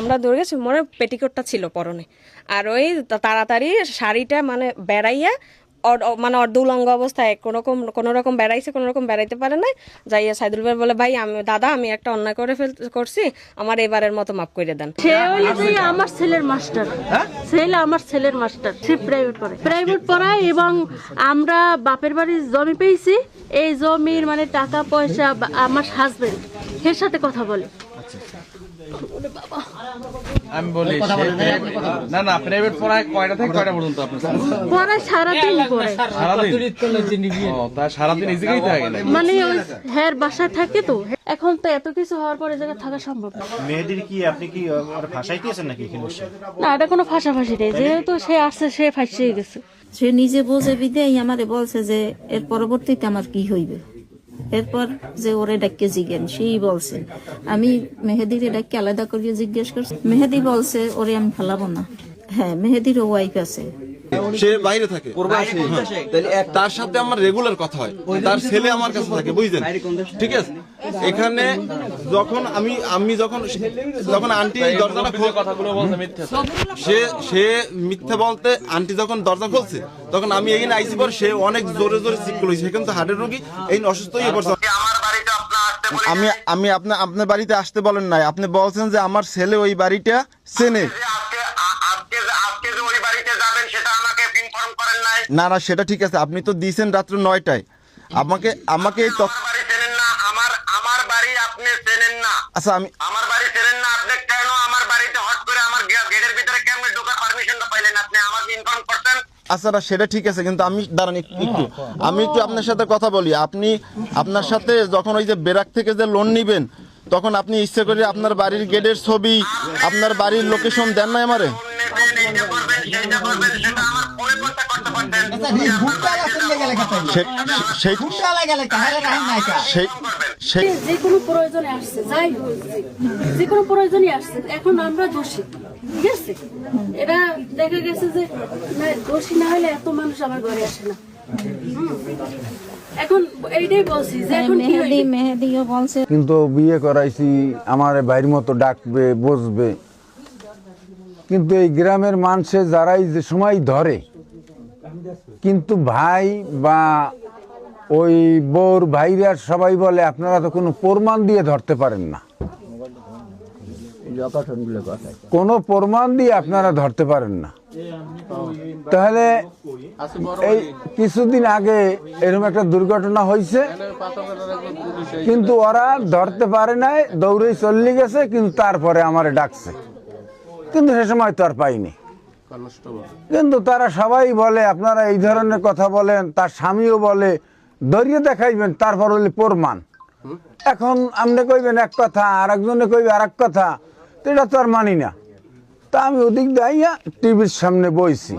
আমরা দৌড়ে গেছি মনে পেটিকোটটা ছিল পরনে। আর ওই তাড়াতাড়ি শাড়িটা মানে বেড়াইয়া মানে অর্ধ উলঙ্গ অবস্থায় কোনো রকম কোনো রকম বেড়াইছে কোনো রকম বেড়াইতে পারে না যাইয়া সাইদুল ভাই বলে ভাই আমি দাদা আমি একটা অন্যায় করে ফেল করছি আমার এবারের মতো মাফ করে দেন। সে আমার ছেলের মাস্টার। ছেলে আমার ছেলের মাস্টার সে প্রাইভেট পড়ায়। প্রাইভেট পড়ায় এবং আমরা বাপের বাড়ির জমি পেয়েছি। এই জমির মানে টাকা পয়সা আমার হাজবেন্ড এর সাথে কথা বলে। আমি বলি সে না না প্রাইভেট পড়ায় কয়টা থেকে কয়টা পর্যন্ত আপনার সারাদিন পড়ে। সারাদিন? তা সারাদিন এই থাকে মানে ওই হ্যার বাসায় থাকে তো। এখন তো এত কিছু হওয়ার পরে জায়গায় থাকা সম্ভব না। মেয়েদের কি আপনি কি ভাষাই দিয়েছেন নাকি না এটা কোনো ফাঁসাফাঁসি নেই। যেহেতু সে আসছে সে ফাঁসিয়ে গেছে। সে নিজে বোঝে বিদেই আমারে বলছে যে এর পরবর্তীতে আমার কি হইবে? এরপর যে ওরে ডাককে জিজ্ঞেন সেই বলছে, আমি মেহেদিরে ডাককে আলাদা করিয়ে জিজ্ঞেস করছি। মেহেদি বলছে, ওরে আমি ফেলাবো না। হ্যাঁ মেহেদিরও ওয়াইফ আছে। সে বাইরে থাকে। তার সাথে আমার রেগুলার কথা হয়। তার ছেলে আমার কাছে থাকে বুঝলেন ঠিক আছে? এখানে যখন আমি আমি যখন যখন আন্টি দরজাটা খোল কথাগুলো সে সে মিথ্যা বলতে আন্টি যখন দরজা খুলছে তখন আমি এখানে আইসি পর সে অনেক জোরে জোরে চিক করেছে সেখানে তো হার্টের রোগী এই অসুস্থ হয়ে পড়ছে। আমি আমি আপনার আপনার বাড়িতে আসতে বলেন নাই। আপনি বলছেন যে আমার ছেলে ওই বাড়িটা চেনে আজকে আ- আজকে আজকে যে ওই বাড়িতে যাবেন সেটা আমাকে ইনফর্ম করেন নাই না না সেটা ঠিক আছে। আপনি তো দিয়েছেন রাত্র নয়টায়। আমাকে আমাকে এই তথ্য আমার বাড়ি না আমার আমার বাড়ি আপনি চেনেন না। আচ্ছা আমি আমার বাড়ি চেনেন না আপনি কেন আমার বাড়িতে হট করে আমার গেটের ভিতরে কেমনে ঢোকার পারমিশনটা পাইলেন আপনি? আমাকে ইনফর্ম করছেন। আচ্ছা না সেটা ঠিক আছে কিন্তু আমি দাঁড়ান একটু। একটু আমি একটু আপনার সাথে কথা বলি। আপনি আপনার সাথে যখন ওই যে বেরাক থেকে যে লোন নিবেন তখন আপনি ইচ্ছে করে আপনার বাড়ির গেটের ছবি, আপনার বাড়ির লোকেশন দেন আমারে? আমার আমরা না হলে এত মানুষ আমার ঘরে আসে না। এখন এইটাই বলছি যে এখন মেহেদি মেহেদিও বলছে। কিন্তু বিয়ে করাইছি আমার বাইর মতো ডাকবে বসবে। কিন্তু এই গ্রামের মানুষে যারাই যে সময় ধরে কিন্তু ভাই বা ওই বউর ভাইরা সবাই বলে আপনারা তো কোনো প্রমাণ দিয়ে ধরতে পারেন না। কোনো প্রমাণ দিয়ে আপনারা ধরতে পারেন না। তাহলে এই কিছুদিন আগে এরকম একটা দুর্ঘটনা হয়েছে, কিন্তু ওরা ধরতে পারে নাই দৌড়ে চলে গেছে, কিন্তু তারপরে আমারে ডাকছে। কিন্তু সে সময় তো আর পাইনি। কিন্তু তারা সবাই বলে, আপনারা এই ধরনের কথা বলেন, তার স্বামীও বলে দরিয়ে দেখাইবেন, তারপর হলে প্রমাণ। এখন আপনি কইবেন এক কথা আর একজনে কইবে আর এক কথা তো এটা তো আর মানি না। তা আমি ওদিক দাইয়া টিভির সামনে বইছি।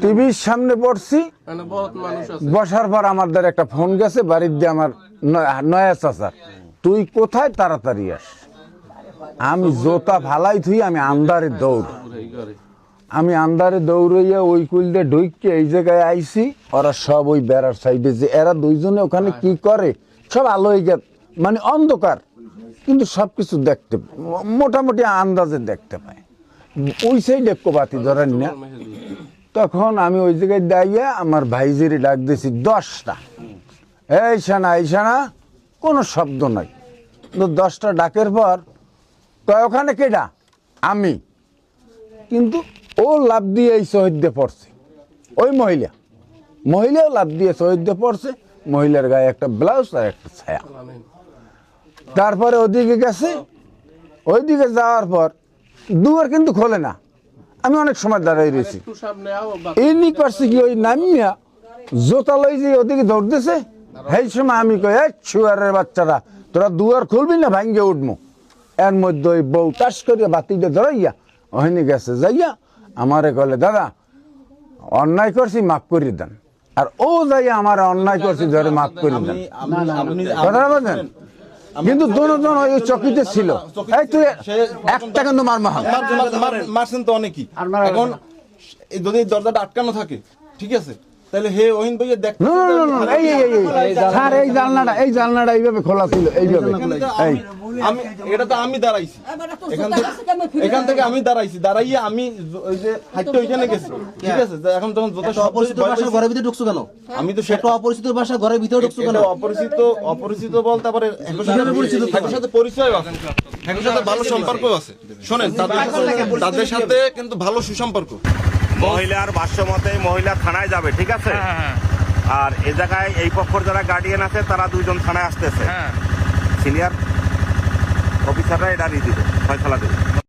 টিভির সামনে পড়ছি বসার পর আমার দ্বারা একটা ফোন গেছে বাড়ির দিয়ে আমার নয়- চাচার তুই কোথায়? তাড়াতাড়ি আস। আমি জোতা ভালাই থুই আমি আন্দারে দৌড়। আমি আন্দারে দৌড়াইয়া ওই কুল দিয়ে ঢুকে এই জায়গায় আইছি ওরা সব ওই বেড়ার সাইডে যে এরা দুইজনে ওখানে কি করে? সব আলো হয়ে মানে অন্ধকার। কিন্তু সব কিছু দেখতে মোটামুটি আন্দাজে দেখতে পায়। ওই সাইডে বাতি ধরেন না। তখন আমি ওই জায়গায় দাঁড়িয়ে আমার ভাইজিরে ডাক দিয়েছি দশটা। এই সানা এই সানা কোনো শব্দ নাই। কিন্তু দশটা ডাকের পর কয় ওখানে কেডা? আমি। কিন্তু ও লাভ দিয়ে এই শহীদে পড়ছে। ওই মহিলা। মহিলাও লাভ দিয়ে শহীদে পড়ছে মহিলার গায়ে একটা ব্লাউজ আর একটা ছায়া। তারপরে ওদিকে গেছে ওইদিকে যাওয়ার পর দুয়ার কিন্তু খোলে না। আমি অনেক সময় দাঁড়াই রয়েছি। এমনি করছে কি ওই নামিয়া জোতা লই যে ওদিকে দৌড়তেছে সেই সময় আমি কই এই ছুয়ারের বাচ্চারা তোরা দুয়ার খুলবি না ভাঙ্গে উঠবো এর মধ্যে ওই বউ টাস করে বাতিটা ধরাইয়া ওখানে গেছে যাইয়া আমারে কলে দাদা অন্যায় করছি মাফ করে দেন। আর ও যাই আমার অন্যায় করছি ধরে মাফ করে দেন। কথা বলছেন কিন্তু দুজন ওই চকিতে ছিল। এই তুই একটা কিন্তু মার মার মার- মার- মার- মারছেন তো অনেকই। এখন এই যদি দরজাটা আটকানো থাকে ঠিক আছে? তাহলে হে ওহিন ভাইয়া দেখতে না না না, না এই এই এই, এই স্যার এই জানলাটা এই জানলাটা এইভাবে খোলা ছিল এইভাবে। এই আমি এটা তো আমি দাঁড়াইছি। এখান থেকে এখান থেকে আমি দাঁড়াইছি। দাঁড়াইয়ে আমি ওই যে হাইটটা ওইখানে গেছি। ঠিক আছে এখন যখন যত অপরিচিত বাসা ঘরের ভিতরে ঢুকছো কেন? আমি তো একটা অপরিচিত বাসা ঘরের ভিতরে ঢুকছো কেন? অপরিচিত অপরিচিত বলতে আবার একর সাথে পরিচিত? সাথে পরিচয় আছে। সাথে ভালো সম্পর্ক আছে। শোনেন তাদের সাথে কিন্তু ভালো সুসম্পর্ক। মহিলার ভাষ্য মতে মহিলা থানায় যাবে ঠিক আছে? আর এ জায়গায় এই পক্ষের যারা গার্ডিয়ান আছে তারা দুইজন থানায় আসতেছে। সিনিয়র অফিসাররা এটা দিবে ফয়সলা দেবে।